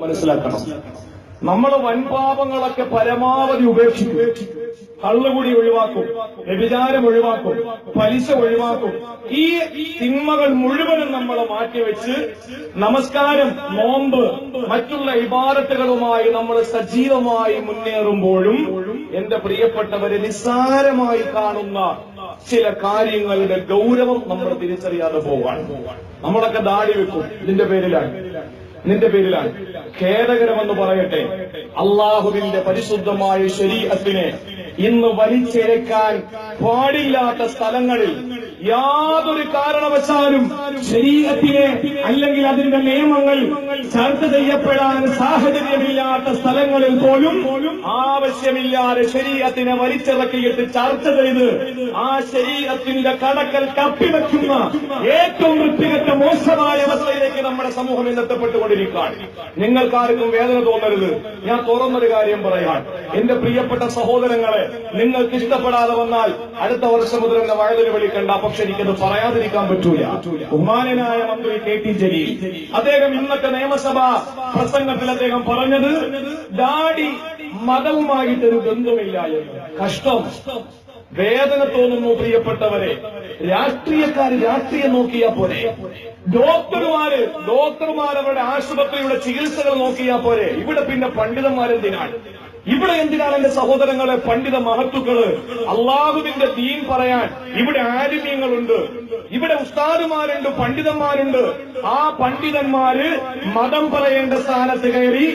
മനസ്സിലാക്കണം. നമ്മൾ വൻപാപങ്ങളൊക്കെ പരമാവധി ഉപേക്ഷിക്കും. കള്ളുകൂടി ഒഴിവാക്കും വ്യഭിചാരം ഒഴിവാക്കും പലിശ ഒഴിവാക്കും. ഈ തിന്മകൾ മുഴുവനും നമ്മൾ മാറ്റിവെച്ച് നമസ്കാരം നോമ്പ് മറ്റുള്ള ഇബാരത്തുകളുമായി നമ്മൾ സജീവമായി മുന്നേറുമ്പോഴും എന്റെ പ്രിയപ്പെട്ടവരെ നിസ്സാരമായി കാണുന്ന ചില കാര്യങ്ങളുടെ ഗൗരവം നമ്മൾ തിരിച്ചറിയാതെ പോകാൻ നമ്മളൊക്കെ ദാടി വെക്കും. ഇതിന്റെ പേരിലാണ്. നിന്റെ പേരിലാണ്. ഖേദകരമെന്ന് പറയട്ടെ. അള്ളാഹുവിന്റെ പരിശുദ്ധമായ ശരീരത്തിനെ ഇന്ന് വലിച്ചിഴക്കാൻ പാടില്ലാത്ത സ്ഥലങ്ങളിൽ യാതൊരു കാരണവശാലും ശരീരത്തിനെ അല്ലെങ്കിൽ അതിന്റെ നിയമങ്ങൾ ചർച്ച ചെയ്യപ്പെടാൻ സാഹചര്യമില്ലാത്ത സ്ഥലങ്ങളിൽ പോലും ആവശ്യമില്ലാതെ ശരീരത്തിനെ വലിച്ചിറക്കിയിട്ട് ചർച്ച ചെയ്ത് ആ ശരീരത്തിന്റെ കടക്കൽ കപ്പിവെക്കുന്ന ഏറ്റവും വൃത്തികെട്ട മോശമായ അവസ്ഥയിലേക്ക് നമ്മുടെ സമൂഹം ഇന്നെത്തപ്പെട്ടുകൊണ്ടിരിക്കുകയാണ് നിങ്ങൾക്കാർക്കും വേദന തോന്നരുത്. ഞാൻ തുറന്നൊരു കാര്യം പറയാൻ എന്റെ പ്രിയപ്പെട്ട സഹോദരങ്ങളെ നിങ്ങൾക്ക് ഇഷ്ടപ്പെടാതെ വന്നാൽ അടുത്ത വർഷം മുതൽ എന്നെ വയലിൽ വിളിക്കണ്ട. പക്ഷെ എനിക്കത് പറയാതിരിക്കാൻ പറ്റൂല. ബഹുമാനനായ മന്ത്രി കെ ടി ജലീൽ അദ്ദേഹം ഇന്നത്തെ നിയമസഭാ പ്രസംഗത്തിൽ അദ്ദേഹം പറഞ്ഞത് ഡാഡി മതവുമായിട്ടൊരു ബന്ധമില്ല എന്ന്. കഷ്ടം. വേദന തോന്നുന്നു പ്രിയപ്പെട്ടവരെ. രാഷ്ട്രീയക്കാര് രാഷ്ട്രീയം നോക്കിയാ പോരെ. ഡോക്ടർമാര് ഡോക്ടർമാർ അവരുടെ ആശുപത്രിയുടെ ചികിത്സകൾ നോക്കിയാ പോരെ. ഇവിടെ പിന്നെ പണ്ഡിതന്മാരെന്തിനാണ്? ഇവിടെ എന്തിനാണ് എന്റെ സഹോദരങ്ങളെ പണ്ഡിത മഹത്തുക്കൾ അള്ളാഹുവിന്റെ ദീൻ പറയാൻ? ഇവിടെ ആലിമ്യങ്ങളുണ്ട് ഇവിടെ ഉസ്താദുമാരുണ്ട് പണ്ഡിതന്മാരുണ്ട്. ആ പണ്ഡിതന്മാര് മതം പറയേണ്ട സ്ഥാനത്ത് കയറി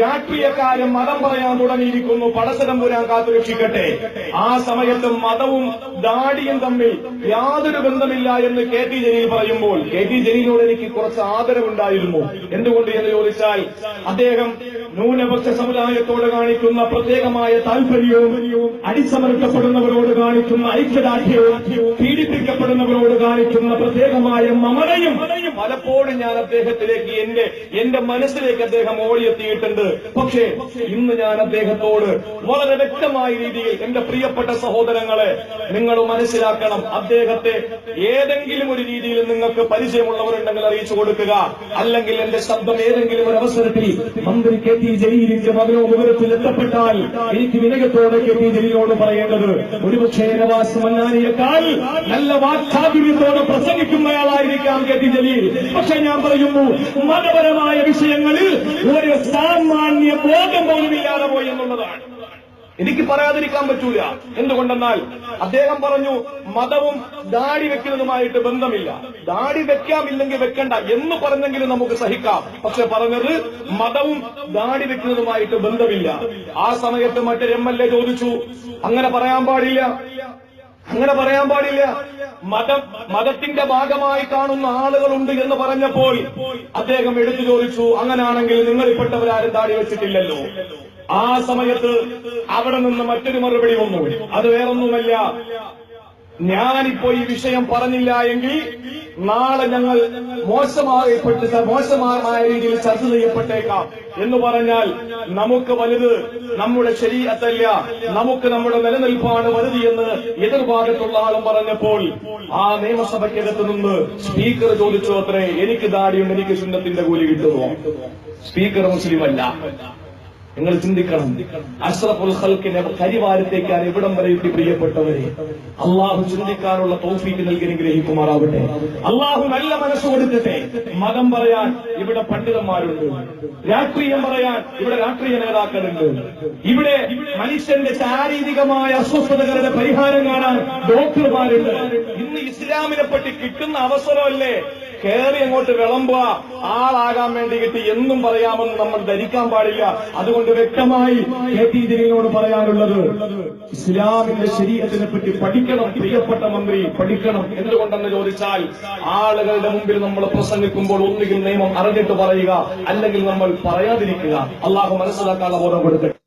രാഷ്ട്രീയക്കാരൻ മതം പറയാൻ തുടങ്ങിയിരിക്കുന്നു. പടസരം പുരാൻ കാത്തുരക്ഷിക്കട്ടെ ആ സമയത്ത് മതവും ദാടിയും തമ്മിൽ യാതൊരു ബന്ധമില്ല എന്ന് കെ ടി ജലീൽ പറയുമ്പോൾ കെ ടി ജലീലിനോട് എനിക്ക് കുറച്ച് ആദരവുണ്ടായിരുന്നു. എന്തുകൊണ്ട് എന്ന് ചോദിച്ചാൽ അദ്ദേഹം ന്യൂനപക്ഷ സമുദായത്തോട് കാണിക്കുന്ന. പ്രത്യേകമായ താല്പര്യവും അടിച്ചമർത്തപ്പെടുന്നവരോട് കാണിക്കുന്ന ഐക്യദാർഢ്യവും പീഡിപ്പിക്കപ്പെടുന്നവരോട് കാണിക്കുന്ന പ്രത്യേകമായ മമതയും പലപ്പോഴും ഞാൻ അദ്ദേഹത്തിലേക്ക് എന്റെ എന്റെ മനസ്സിലേക്ക് അദ്ദേഹം ഓടിയെത്തിയിട്ടുണ്ട് പക്ഷേ ഇന്ന് ഞാൻ അദ്ദേഹത്തോട് വളരെ വ്യക്തമായ രീതിയിൽ എന്റെ പ്രിയപ്പെട്ട സഹോദരങ്ങളെ നിങ്ങൾ മനസ്സിലാക്കണം അദ്ദേഹത്തെ ഏതെങ്കിലും ഒരു രീതിയിൽ നിങ്ങൾക്ക് പരിചയമുള്ളവരുണ്ടെങ്കിൽ അറിയിച്ചു കൊടുക്കുക അല്ലെങ്കിൽ എന്റെ ശബ്ദം ഏതെങ്കിലും ഒരു അവസരത്തിൽ മന്ത്രി കെ ടി ജലീലിന്റെ മകനോ വിവരത്തിൽ എത്തപ്പെട്ടാൽ എനിക്ക് വിനയത്തോടെ കെ പി ജലീലിനോട് പറയേണ്ടത് ഒരുപക്ഷേ നവാസ് മന്നാനിയേക്കാൾ നല്ല വാക്ചാതുര്യത്തോടെ പ്രസംഗിക്കുന്നയാളായിരിക്കാം കെ പി ജലീൽ പക്ഷെ ഞാൻ പറയുന്നു മതപരമായ വിഷയങ്ങളിൽ ഒരു സാമാന്യ ബോധം പോലും ഇല്ലാതെ പോയി എന്നുള്ളതാണ്. എനിക്ക് പറയാതിരിക്കാൻ പറ്റൂല. എന്തുകൊണ്ടെന്നാൽ അദ്ദേഹം പറഞ്ഞു മതവും ദാടി വെക്കുന്നതുമായിട്ട് ബന്ധമില്ല. ദാടി വെക്കാമില്ലെങ്കിൽ വെക്കണ്ട എന്ന് പറഞ്ഞെങ്കിലും നമുക്ക് സഹിക്കാം. പക്ഷെ പറഞ്ഞത് മതവും ദാടി വെക്കുന്നതുമായിട്ട് ബന്ധമില്ല. ആ സമയത്ത് മറ്റൊരു എം എൽ എ ചോദിച്ചു അങ്ങനെ പറയാൻ പാടില്ല. അങ്ങനെ പറയാൻ പാടില്ല. മതം മതത്തിന്റെ ഭാഗമായി കാണുന്ന ആളുകളുണ്ട് എന്ന് പറഞ്ഞപ്പോൾ അദ്ദേഹം എടുത്തു ചോദിച്ചു അങ്ങനെയാണെങ്കിൽ നിങ്ങളിൽപ്പെട്ടവരാരും താടി വെച്ചിട്ടില്ലല്ലോ. ആ സമയത്ത് അവിടെ നിന്ന് മറ്റൊരു മറുപടി വന്നു. അത് വേറൊന്നുമല്ല. ഞാനിപ്പോ ഈ വിഷയം പറഞ്ഞില്ല എങ്കിൽ നാളെ ഞങ്ങൾ മോശമായപ്പെട്ട് മോശമായ രീതിയിൽ ചർച്ച ചെയ്യപ്പെട്ടേക്കാം എന്ന് പറഞ്ഞാൽ നമുക്ക് വലുത് നമ്മുടെ ശരീരത്തല്ല. നമുക്ക് നമ്മുടെ നിലനിൽപ്പാണ് വലുത് എന്ന് എതിർഭാഗത്തുള്ള ആളും പറഞ്ഞപ്പോൾ ആ നിയമസഭയ്ക്കകത്ത് നിന്ന് സ്പീക്കർ ചോദിച്ചു അത്രേ എനിക്ക് ദാടിയുണ്ട് എനിക്ക് സുന്നത്തിന്റെ കൂലി കിട്ടുമോ സ്പീക്കർ മുസ്ലിമല്ല നിങ്ങൾ ചിന്തിക്കണം. അഷ്റഫുൽ ഖൽക്കിനെ കരിവാരത്തേക്കാൻ ഇവിടം വരെ എത്തി പ്രിയപ്പെട്ടവരെ. അള്ളാഹു ചിന്തിക്കാനുള്ള തോഫീക്ക് നൽകി അനുഗ്രഹിക്കുമാറാവട്ടെ. അള്ളാഹു നല്ല മനസ്സ് കൊടുക്കട്ടെ മതം പറയാൻ ഇവിടെ പണ്ഡിതന്മാരുണ്ട്. രാഷ്ട്രീയം പറയാൻ ഇവിടെ രാഷ്ട്രീയ നേതാക്കളുണ്ട്. ഇവിടെ മനുഷ്യന്റെ ശാരീരികമായ അസ്വസ്ഥതകളുടെ പരിഹാരം കാണാൻ ഡോക്ടർമാരുണ്ട്. ഇന്ന് ഇസ്ലാമിനെ പറ്റി കിട്ടുന്ന അവസരമല്ലേ? കയറി അങ്ങോട്ട് വിളമ്പുക. ആളാകാൻ വേണ്ടിയിട്ട് എന്നും പറയാമെന്ന് നമ്മൾ ധരിക്കാൻ പാടില്ല. അതുകൊണ്ട് വ്യക്തമായി കെ ടി ജലീലിനോട് പറയാനുള്ളത് ഇസ്ലാമിന്റെ ശരീരത്തിനെ പറ്റി പഠിക്കണം പ്രിയപ്പെട്ട മന്ത്രി പഠിക്കണം എന്തുകൊണ്ടെന്ന് ചോദിച്ചാൽ ആളുകളുടെ മുമ്പിൽ നമ്മൾ പ്രസംഗിക്കുമ്പോൾ ഒന്നുകിൽ നിയമം അറിഞ്ഞിട്ട് പറയുക അല്ലെങ്കിൽ നമ്മൾ പറയാതിരിക്കുക. അള്ളാഹു മനസ്സിലാക്കാനുള്ള ബോധം കൊടുക്കട്ടെ